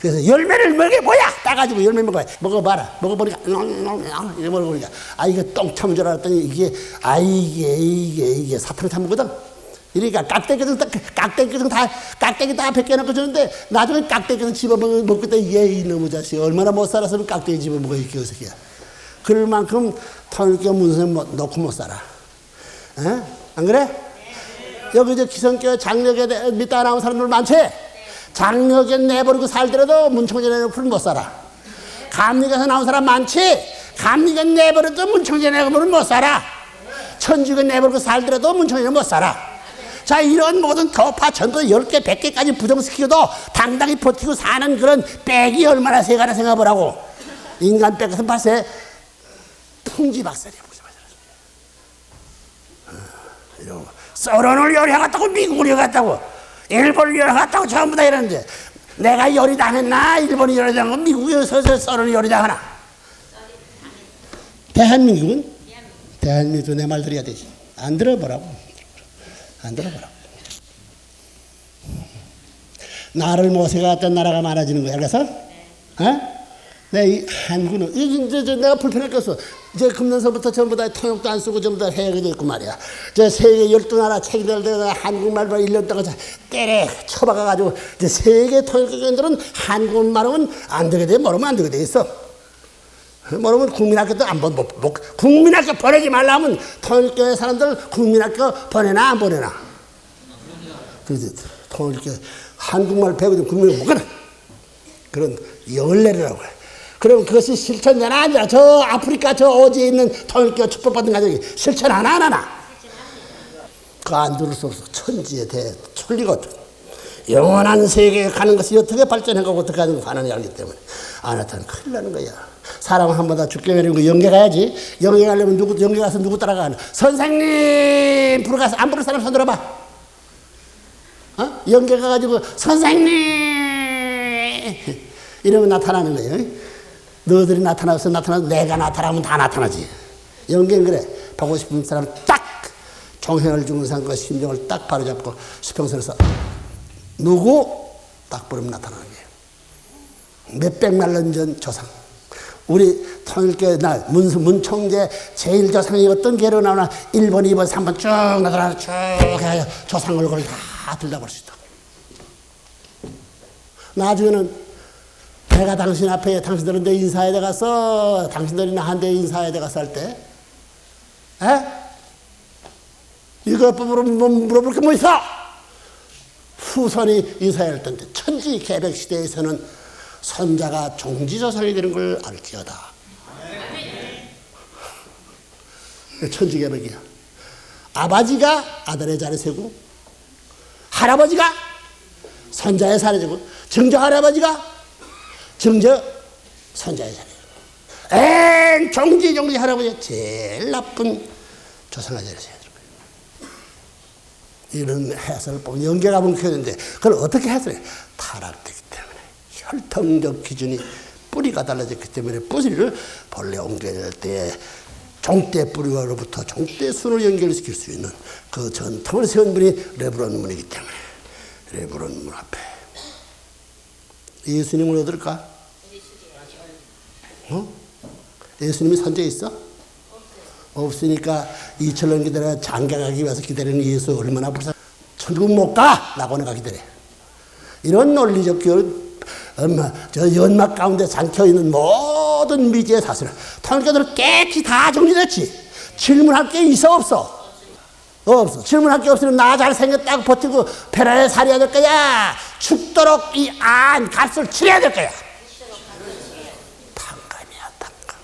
그래서 열매를 먹게 뭐야? 따가지고 열매 먹어 먹어봐라. 먹어보니까 이래 먹어보니까 아 이게 똥참인 줄 알았더니 이게 아 이게 이게 이게 사탕 참거든. 이러니까 깍대기는 다 깍대기는 다 깍대기 다 벗겨놓고 주는데 나중에 깍대기는 집어 먹- 먹고 때 얘 이놈의 자식 얼마나 못 살았으면 깍대기 집어 먹어 이게 어색이야. 그럴 만큼 터니까 문선 못- 놓고 못 살아. 에? 안 그래? 여기 저 기성교 장력에 대- 믿다 나온 사람들 많지? 장력에 내버리고 살더라도 문청재 내버리고 못 살아. 감리에서 나온 사람 많지? 감리에 내버려도 문청재 내버리고 못 살아. 천주에 내버리고 살더라도 문청재 못 살아. 자, 이런 모든 교파 전부 10개, 100개까지 부정시키고도 당당히 버티고 사는 그런 빽이 얼마나 세가나 생각해보라고. 인간 빽은 발세 풍지박살이야, 풍지박살. 이러고 서론을 열어갔다고 미국을 열어갔다고 일본을 열어갔다고 전부 다 이러는데 내가 열이 당했나? 일본이 열이 당하고 미국이 서서 서론을 열이 당하나? 대한민국은? 대한민국도 내 말 들어야 되지. 안 들어보라고. 안 들어보라고. 나를 모세가 어떤 나라가 많아지는 거야 그래서? 어? 내이 한국은 이제 저 내가 불편했겠어. 이제 금년서부터 전부 다 통역도 안 쓰고 전부 다 해외가 됐고 말이야. 저 세계 열두 나라 책들 내가 한국말로 1년 동안 때려 쳐박아가지고 이제 세계 통역교원들은 한국말은 안 되게 돼. 모르면 안 되게 돼 있어. 모르면 국민학교도 안번 못, 못, 국민학교 보내지 말라면 통일교회 사람들 국민학교 보내나 안 보내나? 그래서 통일교 한국말 배우든 국민을 못 가나? 그런 연례라고 해. 그럼 그것이 실천되나 안 되나? 저 아프리카 저 어디에 있는 통일교 축복받은 가족이 실천 하나 안 하나? 그안 들을 수 없어. 천지에 대해 천리거든. 영원한 세계에 가는 것이 어떻게 발전해 가고 어떻게 하는 가는지 알기 때문에 안 하다는 큰일 나는 거야. 사람은 한번 다 죽게 되는 연계 가야지. 연계 가려면 누구, 연계 가서 누구 따라가는? 선생님! 부르 가서 안 부를 사람 손 들어봐. 어? 연계 가가지고 선생님! 이러면 나타나는 거예요. 너희들이 나타나서 나타나도 내가 나타나면 다 나타나지. 연계는 그래. 보고 싶은 사람 딱 주는 사람과 심정을 딱 바로잡고 수평선에서 누구 딱 부르면 나타나는 거예요. 몇백만 년 전 조상. 우리 통일교회 날 문, 문총재 제일 조상이 어떤 개로 나오나 1번, 2번, 3번 쭉 나타나 쭉 해야 조상 얼굴을 다 들여다볼 수 있다. 나중에는 내가 당신 앞에 당신들은 내 인사에 가서 당신들이 나한테 인사에 가서 할 때, 에? 이거 물어, 물어볼 게 뭐 있어? 후손이 인사해야 할 텐데 천지 개백 시대에서는 선자가 종지조상이 되는 걸 알지어다. 천지 개백이야. 아버지가 아들의 자리 세고 할아버지가 선자의 세고 증조 할아버지가 증조 선자의 자리. 엔 종지 종지 할아버지 제일 나쁜 조상의 자리 세야 되는 거예요. 이런 해설을 보면 연계가 뭉쳐있는데 그걸 어떻게 해설해? 타락되기 때문에 혈통적 기준이 뿌리가 달라졌기 때문에 뿌리를 본래 옮겨낼 때 종대 뿌리로부터 종대 순을 연결시킬 수 있는 그 전통을 세운 분이 레브론 문이기 때문에 레브론 문 앞에 예수님을 얻을까? 어? 예수님이 선제 있어? 없으니까 2천년 기다려 장가 가기 위해서 기다리는 예수 얼마나 불쌍 천국 못 가! 라고 내가 기다려 이런 논리적 교육 엄마 저 연막 가운데 잠겨 있는 모든 미지의 사슬을 통일교들은 깨끗이 다 정리됐지 질문할 게 있어 없어 없어 질문할 게 없으면 나 잘생겼다고 버티고 페라에 살해야 될 거야 죽도록 이 안 값을 치러야 될 거야. 탕감이야 탕감.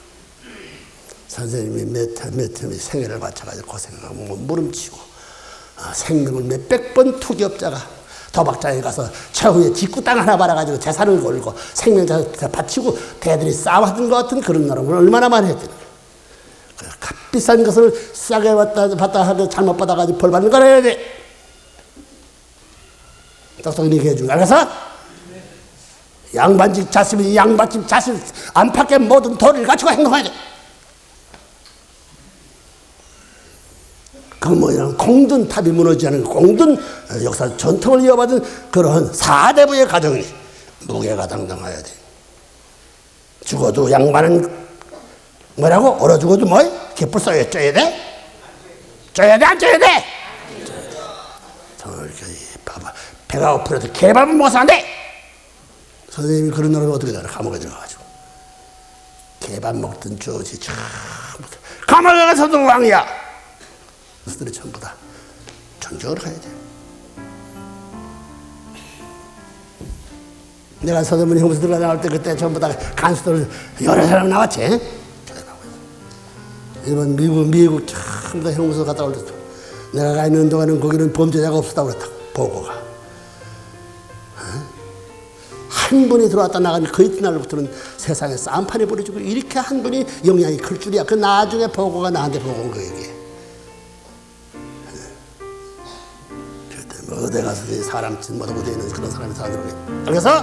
선생님이 몇, 몇 생애를 바쳐가지고 고생하고 뭐 무름치고 어, 생명을 몇백 번 투기업자가 도박장에 가서 최후에 직구 땅 하나 팔아가지고 재산을 걸고 생명 다 바치고 대들이 싸웠던 것 같은 그런 노력을 얼마나 많이 했더니 그 값비싼 것을 싸게 받다, 받다 하고 잘못 받아가지고 벌 받는 거라 해야 돼. 똑똑히 얘기해 준 거야. 그래서 양반집 자식이 양반집 자식 안팎의 모든 도리를 갖추고 행동해야 돼. 그 뭐냐 공든 탑이 무너지지 않은 공든 역사 전통을 이어받은 그러한 사대부의 가정이 무게가 당당해야 돼. 죽어도 양반은 뭐라고? 얼어 죽어도 뭐? 개뿔 써야 쪄야 돼? 쪄야 돼? 안 쪄야 돼? 이렇게 봐봐. 배가 고프려도 개밥은 먹어서 안 돼! 선생님이 그런 놈을 어떻게 되나? 감옥에 들어가가지고. 개밥 먹든 쪼지 참. 감옥에 가서도 왕이야. 그들이 전부 다 존경을 해야 돼. 내가 서대문 형무소 들어가 나올 때 그때 전부 다 간수들 여러 사람 나왔지. 일본, 미국, 미국 전부 다 형무소 갔다 올 때 내가 가 있는 동안은 거기는 범죄자가 없었다고 그랬다. 보고가. 어? 한 분이 들어왔다 나가니 그 이튿날부터는 세상에 쌈판이 벌어지고 이렇게 한 분이 영향이 클 줄이야. 그 나중에 보고가 나한테 보고 온 거야, 이게. 그때 뭐 어디 가서 사람 짓 못 하고 되는 그런 사람이 다 들어오게. 그래서